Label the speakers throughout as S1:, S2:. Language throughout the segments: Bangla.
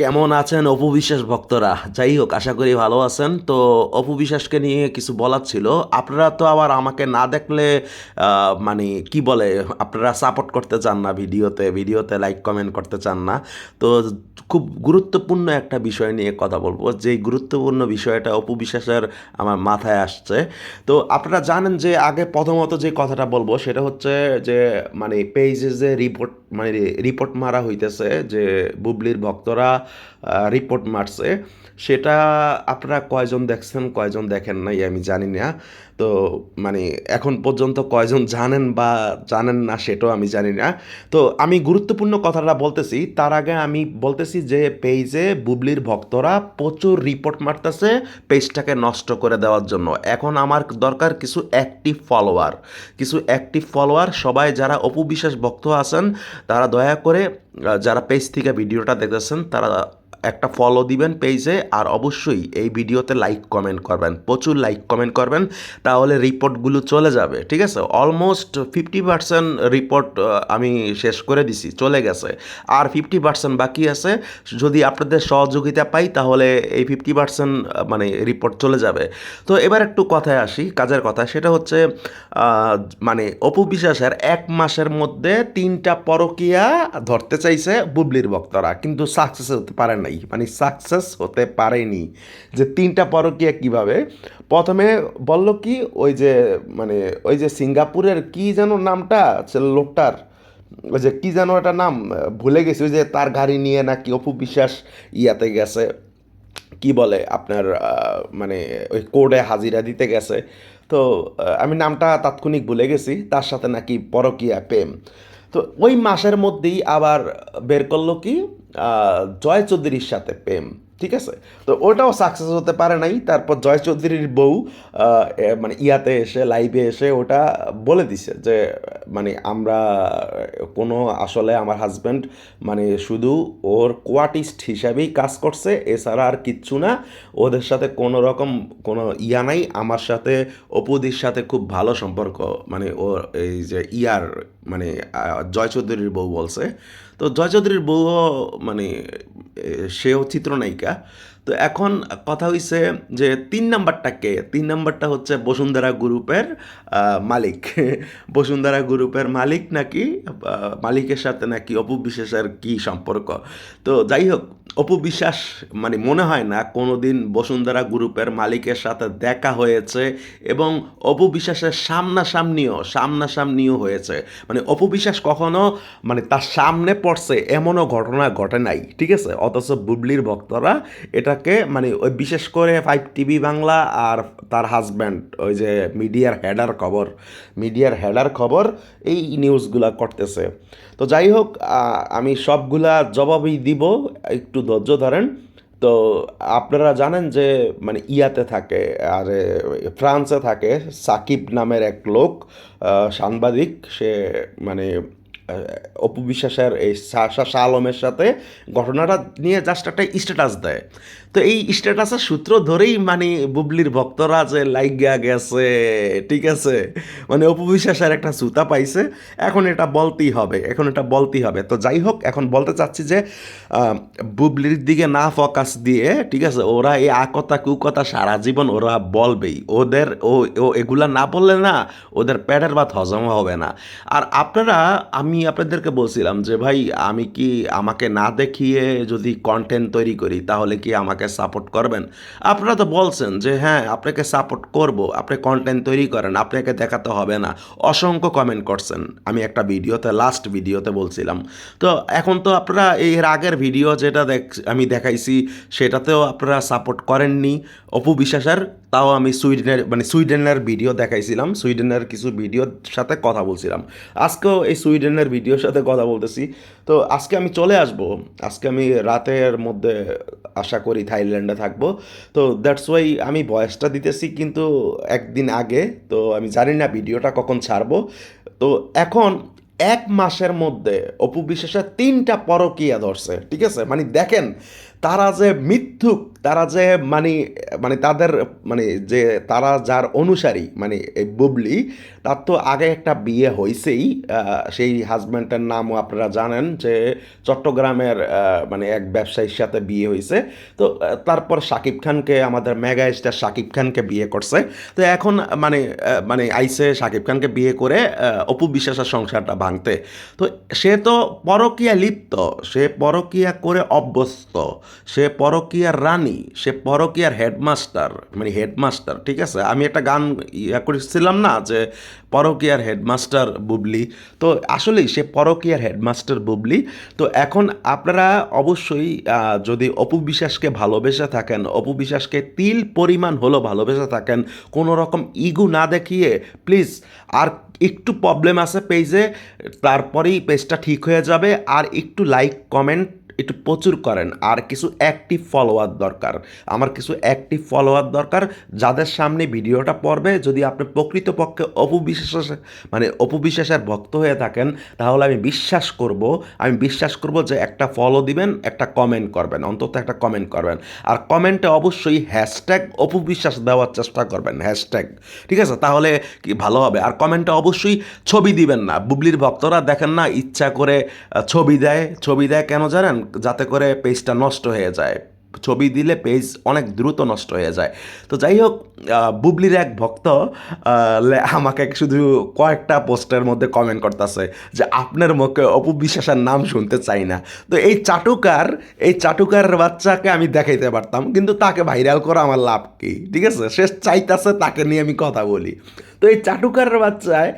S1: কেমন আছেন অপু বিশ্বাস ভক্তরা? যাই হোক, আশা করি ভালো আছেন। তো অপু বিশ্বাসকে নিয়ে কিছু বলার ছিল। আপনারা তো আবার আমাকে না দেখলে মানে কি বলে, আপনারা সাপোর্ট করতে চান না ভিডিওতে ভিডিওতে লাইক কমেন্ট করতে চান না। তো খুব গুরুত্বপূর্ণ একটা বিষয় নিয়ে কথা বলব। যেই গুরুত্বপূর্ণ বিষয়টা অপু বিশ্বাসের আমার মাথায় আসছে। তো আপনারা জানেন যে আগে প্রথমত যে কথাটা বলব, সেটা হচ্ছে যে মানে পেজে যে রিপোর্ট মানে রিপোর্ট মারা হইতেছে যে, বুবলির ভক্তরা রিপোর্ট মারছে। সেটা আপনারা কয়জন দেখছেন, কয়জন দেখেন নাই আমি জানি না। তো মানে এখন পর্যন্ত কয়জন জানেন বা জানেন না সেটাও আমি জানি না। তো আমি গুরুত্বপূর্ণ কথাটা বলতেছি, তার আগে আমি বলতেছি যে পেজে বুবলির ভক্তরা প্রচুর রিপোর্ট মারতেছে পেজটাকে নষ্ট করে দেওয়ার জন্য। এখন আমার দরকার কিছু অ্যাক্টিভ ফলোয়ার কিছু অ্যাক্টিভ ফলোয়ার সবাই যারা অপু বিশ্বাস ভক্ত আছেন, তারা দয়া করে যারা পেজ থেকে ভিডিওটা দেখতেছেন, তারা একটা ফলো দিবেন পেজে আর অবশ্যই এই ভিডিওতে লাইক কমেন্ট করবেন, প্রচুর লাইক কমেন্ট করবেন, তাহলে রিপোর্টগুলো চলে যাবে, ঠিক আছে? অলমোস্ট ফিফটি পার্সেন্ট রিপোর্ট আমি শেষ করে দিছি, চলে গেছে। আর ফিফটি পার্সেন্ট বাকি আছে, যদি আপনাদের সহযোগিতা পাই, তাহলে এই ফিফটি পার্সেন্ট মানে রিপোর্ট চলে যাবে। তো এবার একটু কথায় আসি, কাজের কথা, সেটা হচ্ছে মানে অপু বিশ্বাসের এক মাসের মধ্যে তিনটা পরকিয়া ধরতে চাইছে বুবলির ভক্তরা কিন্তু সাকসেস হতে পারে নাই। মানে সাকসেস হতে পারেনি। যে তিনটা পরকিয়া কীভাবে? প্রথমে বলল কি, ওই যে মানে ওই যে সিঙ্গাপুরের কি যেন নামটা লোকটার, ওই যে কি যেন একটা নাম, ভুলে গেছি, ওই যে তার গাড়ি নিয়ে নাকি অপু বিশ্বাস ইয়াতে গেছে। কি বলে আপনার মানে ওই কোর্টে হাজিরা দিতে গেছে। তো আমি নামটা তাৎক্ষণিক ভুলে গেছি, তার সাথে নাকি পরকীয়া প্রেম। তো ওই মাসের মধ্যেই আবার বের করল কি জয় চৌধুরীর সাথে প্রেম, ঠিক আছে? তো ওটাও সাকসেস হতে পারে নাই। তারপর জয় চৌধুরীর বউ মানে ইয়াতে এসে লাইভে এসে ওটা বলে দিছে যে মানে আমরা কোনো আসলে আমার হাজব্যান্ড মানে শুধু ওর কোয়ার্টিস্ট হিসাবেই কাজ করছে, এছাড়া আর কিচ্ছু না। ওদের সাথে কোনো রকম কোনো ইয়া নাই। আমার সাথে অপুদির সাথে খুব ভালো সম্পর্ক মানে ওর এই যে ইয়ার মানে জয় চৌধুরীর বউ বলছে। তো জয় চৌধুরীর বউও মানে সেও চিত্রনায়িকা। তো এখন কথা হইছে যে তিন নাম্বারটা কে? তিন নাম্বারটা হচ্ছে বসুন্ধরা গ্রুপের মালিক। বসুন্ধরা গ্রুপের মালিক নাকি মালিকের সাথে নাকি অপু বিশ্বাসের কি সম্পর্ক? তো যাই হোক, অপু বিশ্বাস মানে মনে হয় না কোনো দিন বসুন্ধরা গ্রুপের মালিকের সাথে দেখা হয়েছে এবং অপু বিশ্বাসের সামনাসামনিও সামনাসামনিও হয়েছে। মানে অপু বিশ্বাস কখনো মানে তার সামনে পড়ছে এমনও ঘটনা ঘটে নাই, ঠিক আছে? অথচ বুবলির ভক্তরা এটাকে মানে ওই বিশেষ করে ফাইভ টিভি বাংলা আর তার হাজব্যান্ড ওই যে মিডিয়ার হেডার খবর, মিডিয়ার হেডার খবর, এই নিউজগুলা করতেছে। তো যাই হোক আমি সবগুলা জবাবই দিব, একটু ধৈর্য ধরেন। তো আপনারা জানেন যে মানে ইয়াতে থাকে, আর ফ্রান্সে থাকে সাকিব নামের এক লোক সাংবাদিক, সে মানে অপু বিশ্বাসের এই শাহ আলমের সাথে ঘটনাটা নিয়ে জাস্ট একটা স্ট্যাটাস দেয়। তো এই স্ট্যাটাসের সূত্র ধরেই মানে বুবলির ভক্তরা যে লাইগা গেছে, ঠিক আছে? মানে অপু বিশ্বাসের একটা সুতা পাইছে, এখন এটা বলতেই হবে, এখন এটা বলতেই হবে। তো যাই হোক, এখন বলতে চাচ্ছি যে বুবলির দিকে না ফোকাস দিয়ে, ঠিক আছে, ওরা এই আকতা কুকতা সারা জীবন ওরা বলবেই। ওদের ও এগুলা না বললে না, ওদের পেটের ভাত হজম হবে না। আর আপনারা, আমি আপনাদেরকে বলছিলাম যে, ভাই, আমি কি আমাকে না দেখিয়ে যদি কন্টেন্ট তৈরি করি, তাহলে কি আমাকে সাপোর্ট করবেন? আপনারা তো বলছেন যে হ্যাঁ আপনাকে সাপোর্ট করব, আপনি কন্টেন্ট তৈরি করেন, আপনাকে দেখাতে হবে না। অসংখ্য কমেন্ট করছেন। আমি একটা ভিডিওতে লাস্ট ভিডিওতে বলছিলাম। তো এখন তো আপনারা, এর আগের ভিডিও যেটা দেখ, আমি দেখাইছি, সেটাতেও আপনারা সাপোর্ট করেননি। অপু বিশ্বাসের তাও আমি সুইডেনের মানে সুইডেনের ভিডিও দেখাইছিলাম। সুইডেনের কিছু ভিডিওর সাথে কথা বলছিলাম। আজকেও এই সুইডেনের ভিডিওর সাথে কথা বলতেছি। তো আজকে আমি চলে আসব। আজকে আমি রাতের মধ্যে আশা করি থাইল্যান্ডে থাকব। তো দ্যাটস ওয়াই আমি ভয়েসটা দিতেছি কিন্তু একদিন আগে। তো আমি জানি না ভিডিওটা কখন ছাড়বো। তো এখন এক মাসের মধ্যে অপু বিশ্বাসের তিনটা পরকিয়া ধরছে। ঠিক আছে? মানে দেখেন, তারা যে মিথ্যুক তারা যে মানে মানে তাদের মানে যে তারা যার অনুসারী মানে এই বুবলি, তার তো আগে একটা বিয়ে হয়েছেই সেই হাজব্যান্ডের নামও আপনারা জানেন যে চট্টগ্রামের মানে এক ব্যবসায়ীর সাথে বিয়ে হয়েছে তো তারপর শাকিব খানকে, আমাদের মেগা স্টার শাকিব খানকে বিয়ে করছে। তো এখন মানে মানে আইসে শাকিব খানকে বিয়ে করে অপু বিশ্বাসের সংসারটা ভাঙতে। তো সে তো পরকীয়া লিপ্ত, সে পরকীয়া করে অভ্যস্ত, সে পরকীয়ার রানী। সে পরকীয়ার হেডমাস্টার মানে হেডমাস্টার, ঠিক আছে? আমি একটা গান ইয়া করেছিলাম না যে পরকীয়ার হেডমাস্টার বুবলি। তো আসলেই সে পরকীয়ার হেডমাস্টার বুবলি। তো এখন আপনারা অবশ্যই যদি অপু বিশ্বাসকে ভালোবেসে থাকেন, অপু বিশ্বাসকে তিল পরিমাণ হলো ভালোবেসে থাকেন, কোনো রকম ইগু না দেখিয়ে, প্লিজ, আর একটু প্রবলেম আছে পেজে, তারপরেই পেজটা ঠিক হয়ে যাবে। আর একটু লাইক, কমেন্ট একটু প্রচুর করেন, আর কিছু অ্যাক্টিভ ফলোয়ার দরকার। আমার কিছু অ্যাক্টিভ ফলোয়ার দরকার, যাদের সামনে ভিডিওটা পড়বে, যদি আপনি প্রকৃতপক্ষে অপবিশ্বাসের মানে অপবিশ্বাসের ভক্ত হয়ে থাকেন, তাহলে আমি বিশ্বাস করব, আমি বিশ্বাস করব যে একটা ফলো দিবেন, একটা কমেন্ট করবেন, অন্তত একটা কমেন্ট করবেন। আর কমেন্টে অবশ্যই হ্যাশট্যাগ অপবিশ্বাস দেওয়ার চেষ্টা করবেন হ্যাশট্যাগ ঠিক আছে? তাহলে কি ভালো হবে? আর কমেন্টে অবশ্যই ছবি দিবেন না। বুবলির ভক্তরা দেখেন না, ইচ্ছা করে ছবি দেয় ছবি দেয় কেন জানেন? যাতে করে পেজটা নষ্ট হয়ে যায়। ছবি দিলে পেজ অনেক দ্রুত নষ্ট হয়ে যায়। তো যাই হোক বুবলির এক ভক্ত আমাকে শুধু কয়েকটা পোস্টের মধ্যে কমেন্ট করতেছে যে, আপনার মুখে অপু বিশ্বাসের নাম শুনতে চাই না। তো এই চাটুকার এই চাটুকার বাচ্চাকে আমি দেখাইতে পারতাম, কিন্তু তাকে ভাইরাল করা আমার লাভ কি? ঠিক আছে? সে চাইতেছে তাকে নিয়ে আমি কথা বলি। তো এই চাটুকার বাচ্চায়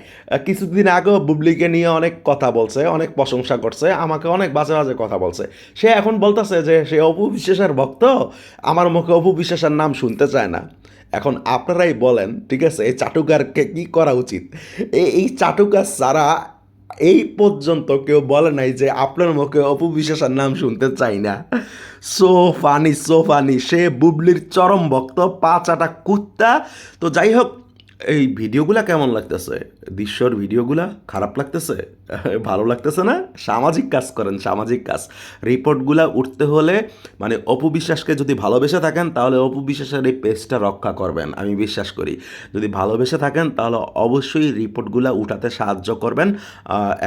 S1: কিছুদিন আগেও বুবলিকে নিয়ে অনেক কথা বলছে, অনেক প্রশংসা করছে, আমাকে অনেক বাজে বাজে কথা বলছে। সে এখন বলতেছে যে, সে অপু বিশ্বাসের ভক্ত, আমার মুখে অপু বিশ্বাসের নাম শুনতে চায় না। এখন আপনারাই বলেন, ঠিক আছে, এই চাটুকারকে কি করা উচিত? এই চাটুকার ছাড়া এই পর্যন্ত কেউ বলে নাই যে, আপনার মুখে অপু বিশ্বাসের নাম শুনতে চাই না। সো ফানি সো ফানি সে বুবলির চরম ভক্ত পাঁচাটা কুত্তা। তো যাই হোক এই ভিডিওগুলা কেমন লাগতেছে? দৃশ্যর ভিডিওগুলা খারাপ লাগতেছে? ভালো লাগতেছে না? সামাজিক কাজ করেন, সামাজিক কাজ। রিপোর্টগুলা উঠতে হলে মানে অপবিশ্বাসকে যদি ভালোবেসে থাকেন, তাহলে অপবিশ্বাসের এই পেজটা রক্ষা করবেন, আমি বিশ্বাস করি। যদি ভালোবেসে থাকেন, তাহলে অবশ্যই রিপোর্টগুলা উঠাতে সাহায্য করবেন।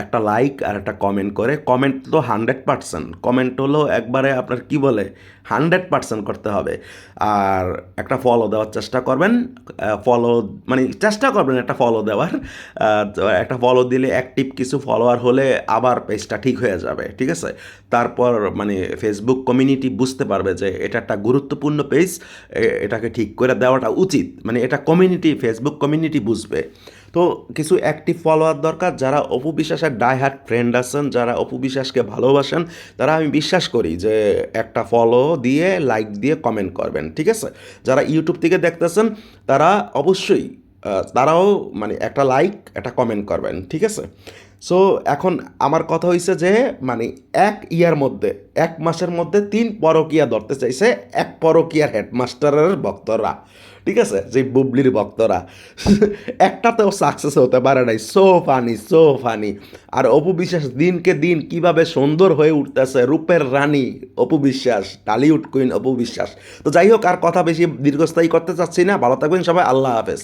S1: একটা লাইক আর একটা কমেন্ট করে। কমেন্ট তো হান্ড্রেড পার্সেন্ট। কমেন্ট হলো একবারে আপনার কি বলে? হান্ড্রেড পার্সেন্ট করতে হবে। আর একটা ফলো দেওয়ার চেষ্টা করবেন। ফলো মানে চেষ্টা করবেন একটা ফলো দেওয়ার। একটা ফলো দিলে অ্যাক্টিভ কিছু ফলোয়ার হলে আবার পেজটা ঠিক হয়ে যাবে, ঠিক আছে? তারপর মানে ফেসবুক কমিউনিটি বুঝতে পারবে যে এটা একটা গুরুত্বপূর্ণ পেজ এটাকে ঠিক করে দেওয়াটা উচিত। মানে এটা কমিউনিটি ফেসবুক কমিউনিটি বুঝবে। তো কিছু অ্যাক্টিভ ফলোয়ার দরকার, যারা অপু বিশ্বাসের ডাই হার্ট ফ্রেন্ড আছেন, যারা অপু বিশ্বাসকে ভালোবাসেন, তারা আমি বিশ্বাস করি যে একটা ফলো দিয়ে লাইক দিয়ে কমেন্ট করবেন, ঠিক আছে? যারা ইউটিউব থেকে দেখতেছেন, তারা অবশ্যই তারাও মানে একটা লাইক একটা কমেন্ট করবেন, ঠিক আছে? সো এখন আমার কথা হয়েছে যে মানে এক ইয়ার মধ্যে, এক মাসের মধ্যে তিন পরকিয়া ধরতে চাইছে এক পরকিয়ার হেডমাস্টারের ভক্তরা, ঠিক আছে? যে বুবলির ভক্তরা। একটাতেও সাকসেস হতে পারে নাই। সো ফানি সো ফানি আর অপু বিশ্বাস, দিনকে দিন কীভাবে সুন্দর হয়ে উঠতেছে রূপের রানী অপু বিশ্বাস টালিউড কুইন অপু বিশ্বাস। তো যাই হোক, আর কথা বেশি দীর্ঘস্থায়ী করতে চাচ্ছি না। ভালো থাকবেন সবাই, আল্লাহ হাফেজ।